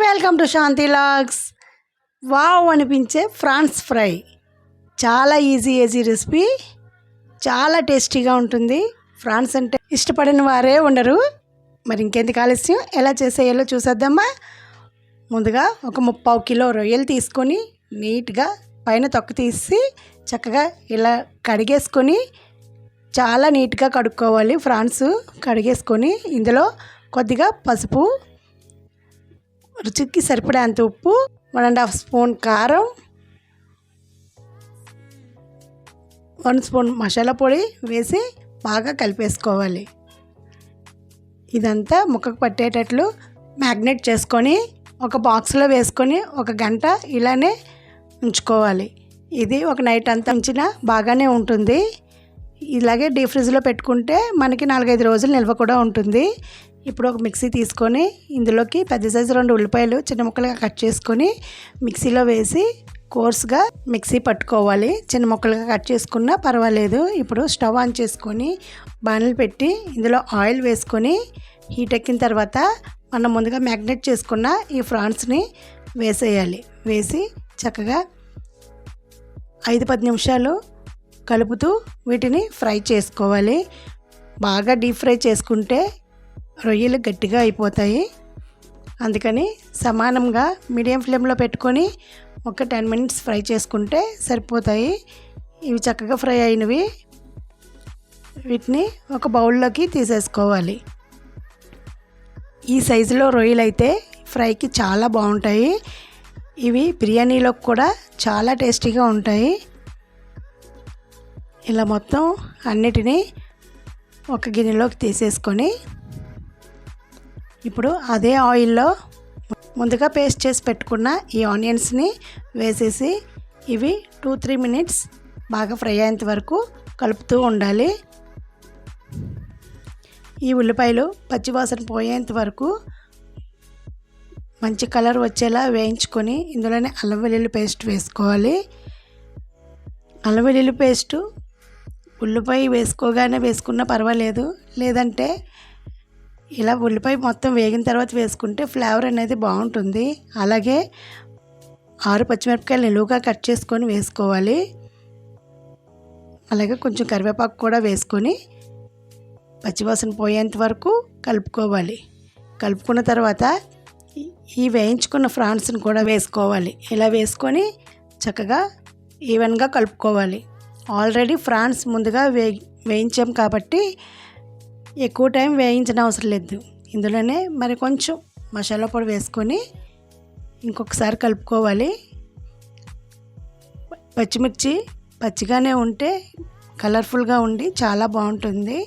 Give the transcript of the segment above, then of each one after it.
Welcome to Shanti logs wow అనిపించే France fry. చాలా easy easy recipe చాలా టేస్టీగా ఉంటుంది. ఫ్రాన్స్ అంటే ఇష్టపడిన వారే ఉండరు. మరి ఇంకెందుకు ఆలస్యం? ఎలా చేసేయాలో చూసేద్దామా? ముందుగా ఒక ముప్పావు కిలో రొయ్యలు తీసుకొని నీట్గా పైన తొక్క తీసి చక్కగా ఇలా కడిగేసుకొని చాలా నీట్గా కడుక్కోవాలి. ఫ్రాన్స్ కడిగేసుకొని ఇందులో కొద్దిగా పసుపు రుచికి సరిపడేంత ఉప్పు వన్ అండ్ హాఫ్ స్పూన్ కారం వన్ స్పూన్ మసాలా పొడి వేసి బాగా కలిపేసుకోవాలి. ఇదంతా ముక్కకు పట్టేటట్లు మ్యాగ్నెట్ చేసుకొని ఒక బాక్స్లో వేసుకొని ఒక గంట ఇలానే ఉంచుకోవాలి. ఇది ఒక నైట్ అంతా ఉంచినా బాగానే ఉంటుంది. ఇలాగే డీప్ ఫ్రిడ్జ్లో పెట్టుకుంటే మనకి నాలుగైదు రోజులు నిల్వ కూడా ఉంటుంది. ఇప్పుడు ఒక మిక్సీ తీసుకొని ఇందులోకి పెద్ద సైజు రెండు ఉల్లిపాయలు చిన్న ముక్కలుగా కట్ చేసుకొని మిక్సీలో వేసి కోర్స్గా మిక్సీ పట్టుకోవాలి. చిన్న ముక్కలుగా కట్ చేసుకున్నా పర్వాలేదు. ఇప్పుడు స్టవ్ ఆన్ చేసుకొని బాణలు పెట్టి ఇందులో ఆయిల్ వేసుకొని హీట్ ఎక్కిన తర్వాత మనం ముందుగా మ్యాగ్నెట్ చేసుకున్న ఈ ఫ్రాన్స్ని వేసేయాలి. వేసి చక్కగా ఐదు పది నిమిషాలు కలుపుతూ వీటిని ఫ్రై చేసుకోవాలి. బాగా డీప్ ఫ్రై చేసుకుంటే రొయ్యలు గట్టిగా అయిపోతాయి. అందుకని సమానంగా మీడియం ఫ్లేమ్లో పెట్టుకొని ఒక టెన్ మినిట్స్ ఫ్రై చేసుకుంటే సరిపోతాయి. ఇవి చక్కగా ఫ్రై అయినవి. వీటిని ఒక బౌల్లోకి తీసేసుకోవాలి. ఈ సైజులో రొయ్యలు అయితే ఫ్రైకి చాలా బాగుంటాయి. ఇవి బిర్యానీలో కూడా చాలా టేస్టీగా ఉంటాయి. ఇలా మొత్తం అన్నిటినీ ఒక గిన్నెలోకి తీసేసుకొని ఇప్పుడు అదే ఆయిల్లో ముందుగా పేస్ట్ చేసి పెట్టుకున్న ఈ ఆనియన్స్ని వేసేసి ఇవి టూ త్రీ మినిట్స్ బాగా ఫ్రై అయ్యేంత వరకు కలుపుతూ ఉండాలి. ఈ ఉల్లిపాయలు పచ్చివాసన పోయేంత వరకు మంచి కలర్ వచ్చేలా వేయించుకొని ఇందులోనే అల్లం వెల్లుల్లి పేస్ట్ వేసుకోవాలి. అల్లం వెల్లుల్లి పేస్టు ఉల్లిపాయ వేసుకోగానే వేసుకున్నా పర్వాలేదు. లేదంటే ఇలా ఉల్లిపాయ మొత్తం వేగిన తర్వాత వేసుకుంటే ఫ్లేవర్ అనేది బాగుంటుంది. అలాగే ఆరు పచ్చిమిరపకాయలు నిలువుగా కట్ చేసుకొని వేసుకోవాలి. అలాగే కొంచెం కరివేపాకు కూడా వేసుకొని పచ్చివాసన పోయేంత వరకు కలుపుకోవాలి. కలుపుకున్న తర్వాత ఈ వేయించుకున్న ఫ్రాన్స్ని కూడా వేసుకోవాలి. ఇలా వేసుకొని చక్కగా ఈవెన్గా కలుపుకోవాలి. ఆల్రెడీ ఫ్రాన్స్ ముందుగా వే వేయించాం కాబట్టి ఎక్కువ టైం వేయించిన అవసరం లేదు. ఇందులోనే మరి కొంచెం మసాలా పొడి వేసుకొని ఇంకొకసారి కలుపుకోవాలి. పచ్చిమిర్చి పచ్చిగానే ఉంటే కలర్ఫుల్గా ఉండి చాలా బాగుంటుంది.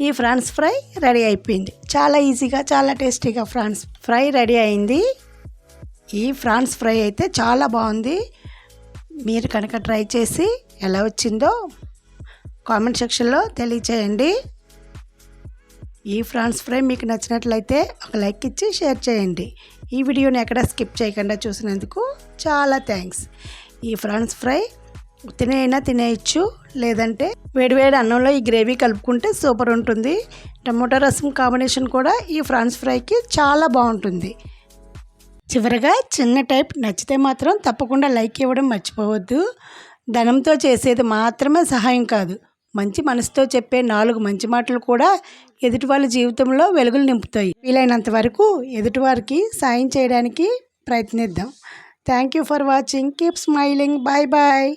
ఈ ఫ్రాన్స్ ఫ్రై రెడీ అయిపోయింది. చాలా ఈజీగా చాలా టేస్టీగా ఫ్రాన్స్ ఫ్రై రెడీ అయింది. ఈ ఫ్రాన్స్ ఫ్రై అయితే చాలా బాగుంది. మీరు కనుక ట్రై చేసి ఎలా వచ్చిందో కామెంట్ సెక్షన్లో తెలియచేయండి. ఈ ఫ్రాన్స్ ఫ్రై మీకు నచ్చినట్లయితే ఒక లైక్ ఇచ్చి షేర్ చేయండి. ఈ వీడియోని ఎక్కడ స్కిప్ చేయకుండా చూసినందుకు చాలా థ్యాంక్స్. ఈ ఫ్రాన్స్ ఫ్రై తినేయినా తినేయచ్చు లేదంటే వేడివేడి అన్నంలో ఈ గ్రేవీ కలుపుకుంటే సూపర్ ఉంటుంది. టమోటా రసం కాంబినేషన్ కూడా ఈ ఫ్రాన్స్ ఫ్రైకి చాలా బాగుంటుంది. చివరిగా చిన్న టైప్ నచ్చితే మాత్రం తప్పకుండా లైక్ ఇవ్వడం మర్చిపోవద్దు. ధనంతో చేసేది మాత్రమే సహాయం కాదు. మంచి మనసుతో చెప్పే నాలుగు మంచి మాటలు కూడా ఎదుటి వాళ్ళ జీవితంలో వెలుగులు నింపుతాయి. వీలైనంత వరకు ఎదుటివారికి సాయం చేయడానికి ప్రయత్నిద్దాం. Thank you for watching keep smiling bye bye